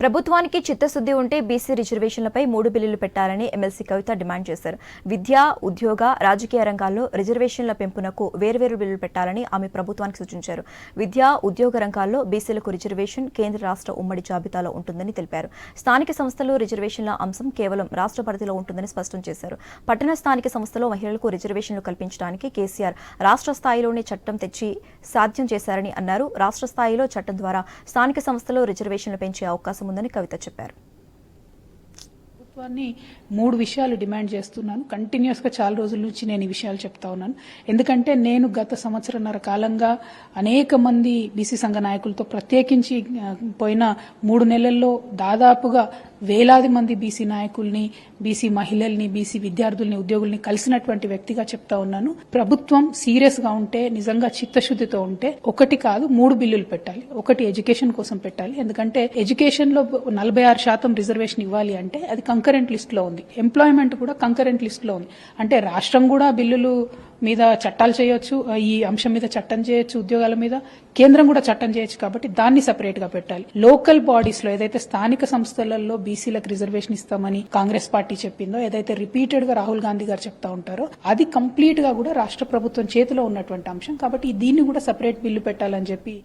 ప్రభుత్వానికి చిత్తశుద్ధి ఉంటే బీసీ రిజర్వేషన్లపై మూడు బిల్లులు పెట్టాలని ఎమ్మెల్సీ కవిత డిమాండ్ చేశారు. విద్య ఉద్యోగ రాజకీయ రంగాల్లో రిజర్వేషన్ల పెంపునకు వేర్వేరు బిల్లులు పెట్టాలని ఆమె ప్రభుత్వానికి సూచించారు. విద్య ఉద్యోగ రంగాల్లో బీసీలకు రిజర్వేషన్ కేంద్ర రాష్ట్ర ఉమ్మడి జాబితాలో ఉంటుందని తెలిపారు. స్థానిక సంస్థలు రిజర్వేషన్ల అంశం కేవలం రాష్ట్ర పరిధిలో ఉంటుందని స్పష్టం చేశారు. పట్టణ స్థానిక సంస్థలో మహిళలకు రిజర్వేషన్లు కల్పించడానికి కేసీఆర్ రాష్ట్ర స్థాయిలోనే చట్టం తెచ్చి సాధ్యం చేశారని అన్నారు. రాష్ట్ర స్థాయిలో చట్టం ద్వారా స్థానిక సంస్థలో రిజర్వేషన్లు పెంచే అవకాశం ఉందని కవిత చెప్పారు. ప్రభుత్వాన్ని మూడు విషయాలు డిమాండ్ చేస్తున్నాను. కంటిన్యూస్గా చాలా రోజుల నుంచి నేను ఈ విషయాలు చెప్తా ఉన్నాను. ఎందుకంటే నేను గత సంవత్సరన్నర కాలంగా అనేక మంది బీసీ సంఘ నాయకులతో ప్రత్యేకించి పోయిన మూడు నెలల్లో దాదాపుగా వేలాది మంది బీసీ నాయకుల్ని బీసీ మహిళల్ని బీసీ విద్యార్థుల్ని ఉద్యోగుల్ని కలిసినటువంటి వ్యక్తిగా చెప్తా ఉన్నాను. ప్రభుత్వం సీరియస్గా ఉంటే నిజంగా చిత్తశుద్ధితో ఉంటే ఒకటి కాదు మూడు బిల్లులు పెట్టాలి. ఒకటి ఎడ్యుకేషన్ కోసం పెట్టాలి. ఎందుకంటే ఎడ్యుకేషన్లో నలభై ఆరు శాతం రిజర్వేషన్ ఇవ్వాలి అంటే అది కంకరెంట్ లిస్ట్లో ఉంది. ఎంప్లాయ్మెంట్ కూడా కంకరెంట్ లిస్ట్లో ఉంది. అంటే రాష్ట్రం కూడా బిల్లులు మీద చట్టాలు చేయొచ్చు ఈ అంశం మీద చట్టం చేయొచ్చు ఉద్యోగాల మీద కేంద్రం కూడా చట్టం చేయొచ్చు కాబట్టి దాన్ని సెపరేట్గా పెట్టాలి. లోకల్ బాడీస్లో ఏదైతే స్థానిక సంస్థలలో బీసీలకు రిజర్వేషన్ ఇస్తామని కాంగ్రెస్ పార్టీ చెప్పిందో ఏదైతే రిపీటెడ్గా రాహుల్ గాంధీ గారు చెప్తా ఉంటారో అది కంప్లీట్గా కూడా రాష్ట్ర ప్రభుత్వం చేతిలో ఉన్నటువంటి అంశం కాబట్టి దీన్ని కూడా సెపరేట్ బిల్లు పెట్టాలని చెప్పి